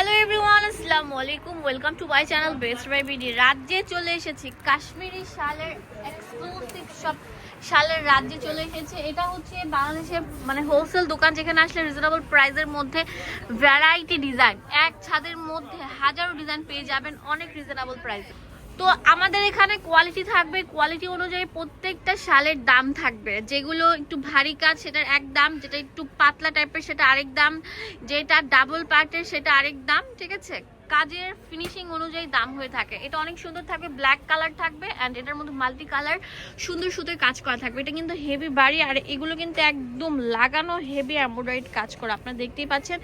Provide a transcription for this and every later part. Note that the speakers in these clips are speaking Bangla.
হ্যালো এভরিওয়ান আসসালামু আলাইকুম welcome to my channel best buy BD রাজ্যে চলে এসেছি, কাশ্মীরি শালের এক্সক্লুসিভ সব শালের রাজ্যে চলে এসেছে। এটা হচ্ছে বাংলাদেশের মানে হোলসেল দোকান, যেখানে আসলে রিজনেবল প্রাইসের মধ্যে ভ্যারাইটি ডিজাইন এক ছাদের মধ্যে হাজারো ডিজাইন পেয়ে যাবেন, অনেক রিজনেবল প্রাইসে তো আমাদের এখানে কোয়ালিটি থাকবে কোয়ালিটি অনুযায়ী প্রত্যেকটা শালের দাম থাকবে। যেগুলো একটু ভারী কাজ, সেটার এক দাম, যেটা একটু পাতলা টাইপের সেটা আরেক দাম, যেটা ডাবল পার্টের সেটা আরেক দাম, ঠিক আছে? কাজের ফিনিশিং অনুযায়ী দাম হয়ে থাকে। এটা অনেক সুন্দর থাকবে ব্ল্যাক কালার থাকবে অ্যান্ড এটার মধ্যে মাল্টি কালার সুন্দর সুন্দর কাজ করা থাকবে। এটা কিন্তু হেভি বাড়ি আর এগুলো কিন্তু একদম লাগানো হেভি এমব্রয়ডারি কাজ করা। আপনারা দেখতেই পাচ্ছেন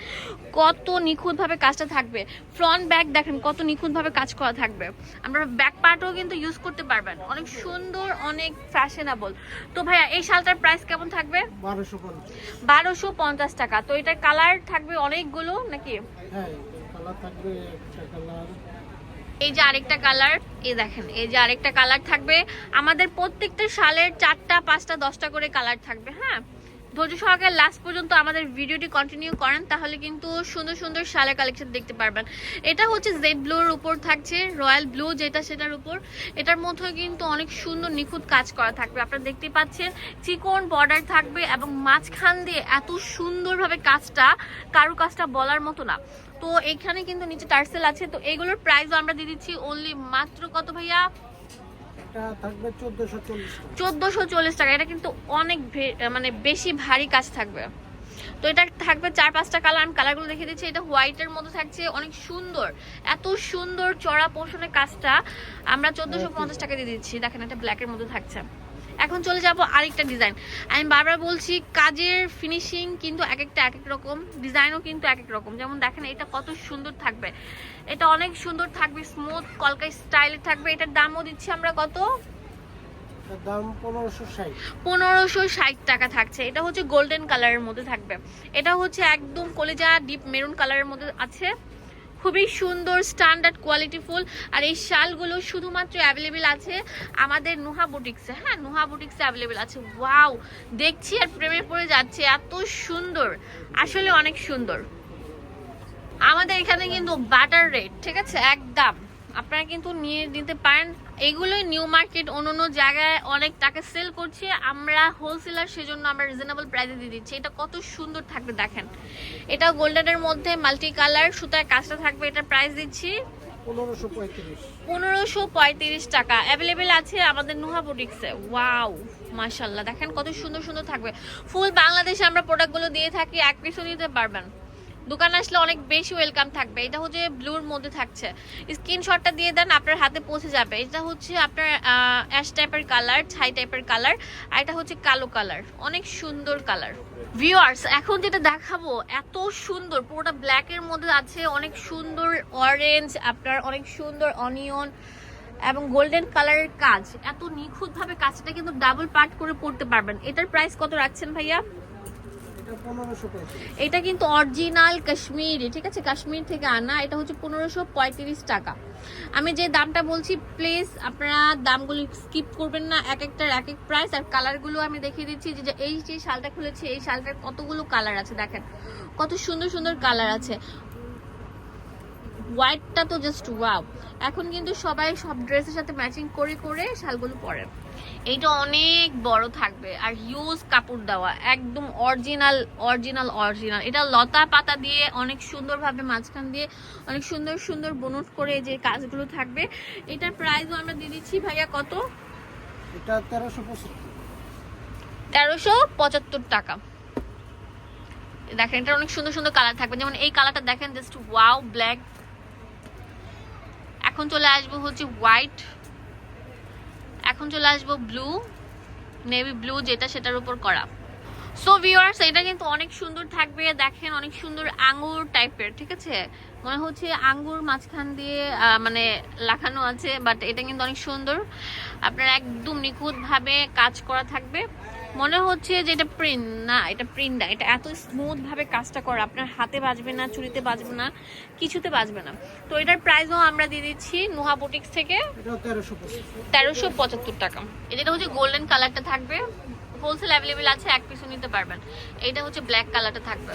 কত নিখুঁতভাবে কাজটা থাকবে। ফ্রন্ট ব্যাক দেখেন কত নিখুঁতভাবে কাজ করা থাকবে। আমরা ব্যাক পার্টও কিন্তু ইউজ করতে পারবেন। অনেক সুন্দর অনেক ফ্যাশনেবল তো ভাইয়া এই শালটার প্রাইস কেমন থাকবে? বারোশো পঞ্চাশ। বারোশো পঞ্চাশ টাকা। তো এটার কালার থাকবে অনেকগুলো নাকি? হ্যাঁ এই যে আরেকটা কালার, এই দেখেন, এই যে আরেকটা কালার থাকবে। আমাদের প্রত্যেকটা শালের চারটা, পাঁচটা, দশটা করে কালার থাকবে হ্যাঁ? ধৈর্য সহকারে লাস্ট পর্যন্ত আমাদের ভিডিওটি কন্টিনিউ করেন, তাহলে কিন্তু সুন্দর সুন্দর শালের কালেকশন দেখতে পারবেন। এটা হচ্ছে জেড ব্লুর উপর থাকছে রয়্যাল ব্লু যেটা সেটার উপর। এটার মধ্যে কিন্তু অনেক সুন্দর নিখুঁত কাজ করা থাকবে। আপনারা দেখতে পাচ্ছেন, চিকন বর্ডার থাকবে এবং মাঝখান দিয়ে এত সুন্দরভাবে কাজটা কারু কাজটা বলার মতো না। তো এখানে কিন্তু নিচে টার্সেল আছে তো এগুলোর প্রাইসও আমরা দিয়ে দিচ্ছি অনলি মাত্র কত ভাইয়া? চোদ্দোশো চল্লিশ টাকা। এটা কিন্তু অনেক মানে বেশি ভারী কাজ থাকবে। তো এটা থাকবে চার পাঁচটা কালার আমি কালারগুলো দেখে দিচ্ছি এটা হোয়াইটের মধ্যে থাকছে অনেক সুন্দর এত সুন্দর চড়া পোষণের কাজটা আমরা চোদ্দোশো পঞ্চাশ টাকা দিয়ে দিচ্ছি। দেখেন এটা ব্ল্যাকের মধ্যে থাকছে। এখন চলে যাব আরেকটা ডিজাইন আমি বারবার বলছি কাজের ফিনিশিং কিন্তু এক একটা এক এক রকম ডিজাইনও কিন্তু এক এক রকম। যেমন দেখেন এটা কত সুন্দর থাকবে। এটা অনেক সুন্দর থাকবে স্মুথ কলকাই স্টাইলের থাকবে। এটার দামও দিচ্ছি আমরা কত? দাম পনেরোশো ষাট। পনেরোশো ষাট টাকা থাকছে। এটা হচ্ছে গোল্ডেন কালারের মধ্যে থাকবে। এটা হচ্ছে একদম কলেজা ডিপ মেরুন কালারের মধ্যে আছে। খুবই সুন্দর স্ট্যান্ডার্ড কোয়ালিটি ফুল। আর এই শালগুলো শুধুমাত্র অ্যাভেলেবেল আছে আমাদের নুহা বুটিক্সে হ্যাঁ নুহা বুটিক্সে অ্যাভেলেবেল আছে। ওয়াও দেখছি আর প্রেমে পড়ে যাচ্ছে। এত সুন্দর। আসলে অনেক সুন্দর। আমাদের এখানে কিন্তু বাটার রেট ঠিক আছে? একদম। আপনারা কিন্তু নিয়ে নিতে পারেন। এগুলোই নিউ মার্কেট অন্য অন্য জায়গায় অনেক টাকা সেল করছে। আমরা হোলসেলার সেজন্য আমরা রিজনেবল প্রাইসে দিয়ে দিচ্ছি। এটা কত সুন্দর থাকবে দেখেন। এটা গোল্ডেনের মধ্যে মাল্টি কালার সুতায় কাজটা থাকবে। এটা প্রাইস দিচ্ছি পনেরোশো পঁয়ত্রিশ। টাকা। অ্যাভেলেবেল আছে আমাদের নুহা বুটিক্সে ওয়াও মাশাল্লাহ দেখেন কত সুন্দর সুন্দর থাকবে। ফুল বাংলাদেশে আমরা প্রোডাক্টগুলো দিয়ে থাকি। এক পিসও নিতে পারবেন। দোকান আসলে অনেক বেশি ওয়েলকাম থাকবে। এটা হচ্ছে ব্লুর মধ্যে থাকছে। স্ক্রিনশটটা দিয়ে দেন, আপনার হাতে পৌঁছে যাবে। এটা হচ্ছে আপনার অ্যাশ টাইপের কালার ছাই টাইপের কালার আর এটা হচ্ছে কালো কালার অনেক সুন্দর কালার ভিউয়ার্স এখন যেটা দেখাবো, এত সুন্দর। পুরোটা ব্ল্যাকের মধ্যে আছে, অনেক সুন্দর অরেঞ্জ আপনার অনেক সুন্দর অনিয়ন এবং গোল্ডেন কালারের কাজ। এত নিখুঁতভাবে কাজটা কিন্তু ডাবল পার্ট করে পড়তে পারবেন। এটার প্রাইস কত রাখছেন ভাইয়া? এটা কিন্তু অরিজিনাল কাশ্মীরি, ঠিক আছে? কাশ্মীর থেকে আনা, এটা হচ্ছে পনেরোশো পঁয়ত্রিশ টাকা। আমি যে দামটা বলছি প্লিজ আপনারা দামগুলো স্কিপ করবেন না। এক একটার এক এক প্রাইস আর কালারগুলো আমি দেখিয়ে দিচ্ছি। যে এই যে শালটা খুলেছে, এই শালটার কতগুলো কালার আছে দেখেন। কত সুন্দর সুন্দর কালার আছে। হোয়াইটটা তো জাস্ট ওয়াও এখন কিন্তু সবাই সব ড্রেসের সাথে ম্যাচিং করে করে শালগুলো পরে। এইটা অনেক বড় থাকবে। আর হিউজ কাপড় দেওয়া একদম অরিজিনাল অরিজিনাল অরিজিনাল এটা লতা পাতা দিয়ে অনেক সুন্দরভাবে মাঝখান দিয়ে অনেক সুন্দর সুন্দর বনুট করে যে কাজগুলো থাকবে। এটার প্রাইসও আমরা দিয়ে দিচ্ছি ভাইয়া কত? এটা তেরোশো তেরোশো পঁচাত্তর টাকা। দেখেন এটা অনেক সুন্দর সুন্দর কালার থাকবে। যেমন এই কালারটা দেখেন জাস্ট ওয়াও ব্ল্যাক এখন চলে আসব হচ্ছে হোয়াইট এখন চলে আসব ব্লু নেভি ব্লু যেটা সেটার উপর করা। সো ভিউয়ার্স এটা কিন্তু অনেক সুন্দর থাকবে, দেখেন অনেক সুন্দর আঙ্গুর টাইপের ঠিক আছে? মনে হচ্ছে আঙ্গুর মাঝখান দিয়ে মানে লাখানো আছে বাট এটা কিন্তু অনেক সুন্দর। আপনার একদম নিখুঁতভাবে কাজ করা থাকবে। মনে হচ্ছে যে এটা প্রিন্ট না এটা প্রিন্ট না। এটা এত স্মুথ ভাবে কাজটা করা আপনার হাতে বাজবে না চুরিতে বাজবে না কিছুতে বাজবে না। তো এটার প্রাইসও আমরা দিয়ে দিচ্ছি নুহা বুটিক্স থেকে তেরোশো পঁচাত্তর টাকা। এটা হচ্ছে গোল্ডেন কালারটা থাকবে হোলসেল অ্যাভেলেবেল আছে এক পিসও নিতে পারবেন। এটা হচ্ছে ব্ল্যাক কালারটা থাকবে।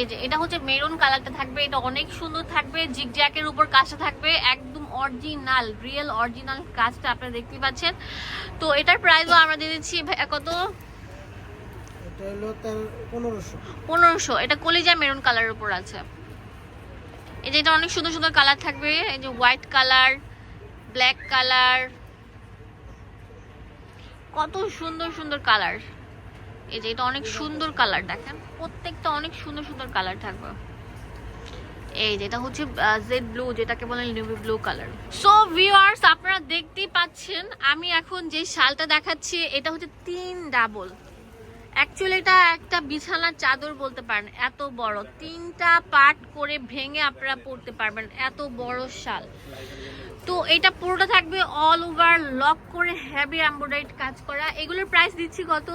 এই যে এটা হচ্ছে মেরুন কালারটা থাকবে এটা অনেক সুন্দর থাকবে জিগ জ্যাকের উপর কাজটা থাকবে একদম অরিজিনাল রিয়েল অরিজিনাল কাজটা আপনারা দেখতে পাচ্ছেন। তো এটার প্রাইসও আমরা দিয়ে দিচ্ছি কত? এটা হলো তেরো পনেরোশো। পনেরোশো। এটা কলিজা মেরুন কালারের উপর আছে। এই যে এটা অনেক সুন্দর সুন্দর কালার থাকবে। এই যে হোয়াইট কালার ব্ল্যাক কালার কত সুন্দর সুন্দর কালার এই যে এটা অনেক সুন্দর কালার দেখেন। প্রত্যেকটা অনেক সুন্দর সুন্দর কালার থাকবে। এই যে, এটা হচ্ছে জেড ব্লু যেটাকে বলে navy blue colour so viewers আপনারা দেখতেই পাচ্ছেন, আমি এখন যে শালটা দেখাচ্ছি, এটা হচ্ছে তিন ডাবল অ্যাকচুয়ালি এটা একটা বিছানার চাদর বলতে পারেন, এত বড়। তিনটা পার্ট করে ভেঙে আপনারা পড়তে পারবেন, এত বড় শাল। তো, এটা পুরোটা থাকবে অল ওভার লক করে হেভি এমব্রয়ডারি কাজ করা। এগুলোর প্রাইস দিচ্ছি কত?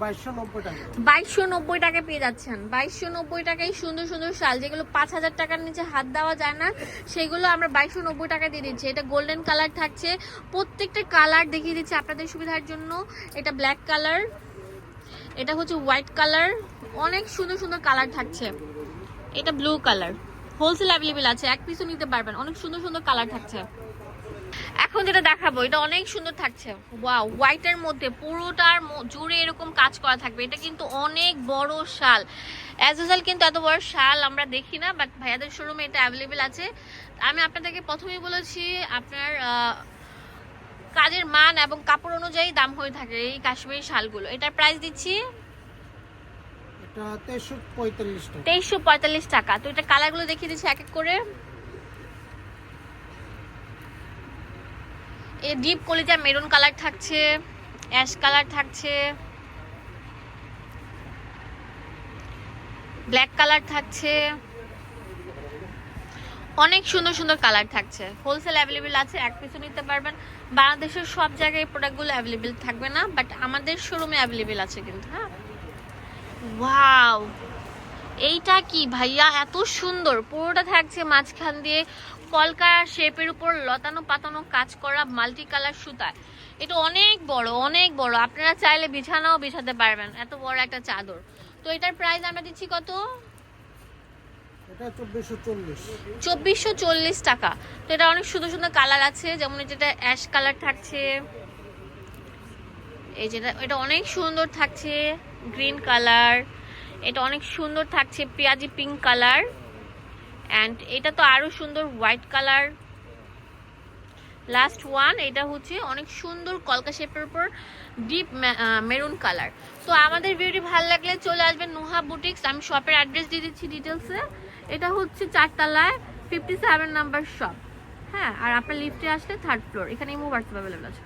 বাইশশো নব্বই টাকা। পেয়ে যাচ্ছেন। বাইশশো নব্বই টাকায় সুন্দর সুন্দর শাল, যেগুলো পাঁচ হাজার টাকার নিচে হাত দেওয়া যায় না, সেগুলো আমরা বাইশশো নব্বই টাকা দিয়ে দিচ্ছি। এটা গোল্ডেন কালার থাকছে। প্রত্যেকটা কালার দেখিয়ে দিচ্ছি আপনাদের সুবিধার জন্য। এটা ব্ল্যাক কালার এটা হচ্ছে হোয়াইট কালার অনেক সুন্দর সুন্দর কালার থাকছে। এটা ব্লু কালার হোলসেল অ্যাভেলেবেল আছে, এক পিসও নিতে পারবেন। অনেক সুন্দর সুন্দর কালার থাকছে। এখন যেটা দেখাবো এটা অনেক সুন্দর থাকছে। ওয়াও হোয়াইটের মধ্যে পুরোটার জুড়ে এরকম কাজ করা থাকবে। এটা কিন্তু অনেক বড় শাল। অ্যাজ ইউজাল কিন্তু এত বড় শাল আমরা দেখি না বাট ভাইয়াদের শোরুমে এটা অ্যাভেলেবেল আছে। আমি আপনাদেরকে প্রথমেই বলেছি আপনার কাজের মান এবং কাপড় অনুযায়ী দাম হয়ে থাকে এই কাশ্মীরি শালগুলো। এটার প্রাইস দিচ্ছি তেইশশো পঁয়তাল্লিশ টাকা। তো এটা কালারগুলো দেখিয়ে দিচ্ছি এক এক করে। এই ডিপ কলিজা মেরুন কালার থাকছে অ্যাশ কালার থাকছে ব্ল্যাক কালার থাকছে, অনেক সুন্দর সুন্দর কালার থাকছে। হোলসেল অ্যাভেলেবেল আছে, এক পিছু নিতে পারবেন। বাংলাদেশের সব জায়গায় এই প্রোডাক্টগুলো অ্যাভেলেবেল থাকবে না বাট আমাদের শোরুমে অ্যাভেলেবেল আছে কিন্তু হ্যাঁ? ওয়াও এইটা কি ভাইয়া? এত সুন্দর। পুরোটা থাকছে মাঝখান দিয়ে কলকা শেপের উপর লতানো পাতানো কাজ করা মাল্টি কালার সুতা। এটা অনেক বড় অনেক বড়। আপনারা চাইলে বিছানাও বিছাতে পারবেন এত বড় একটা চাদর। তো এটার প্রাইস আমরা দিচ্ছি কত? এটা চব্বিশশো চল্লিশ। টাকা। তো এটা অনেক সুন্দর সুন্দর কালার আছে যেমন যেটা অ্যাশ কালার থাকছে এই যেটা এটা অনেক সুন্দর থাকছে গ্রিন কালার এটা অনেক সুন্দর থাকছে পেঁয়াজি পিঙ্ক কালার অ্যান্ড এটা তো আরও সুন্দর হোয়াইট কালার লাস্ট ওয়ান এটা হচ্ছে অনেক সুন্দর কলকা শেপের উপর ডিপ মেরুন কালার তো আমাদের ভিডিওটি ভালো লাগলে চলে আসবেন নোহা বুটিক্স আমি শপের অ্যাড্রেস দিয়ে দিচ্ছি ডিটেলসে এটা হচ্ছে চারতলায় ফিফটি সেভেন নাম্বার শপ হ্যাঁ আর আপনার লিফটে আসলে থার্ড ফ্লোর এখানে ইমো হোয়াটসঅ্যাপ অ্যাভেলেবল আছে।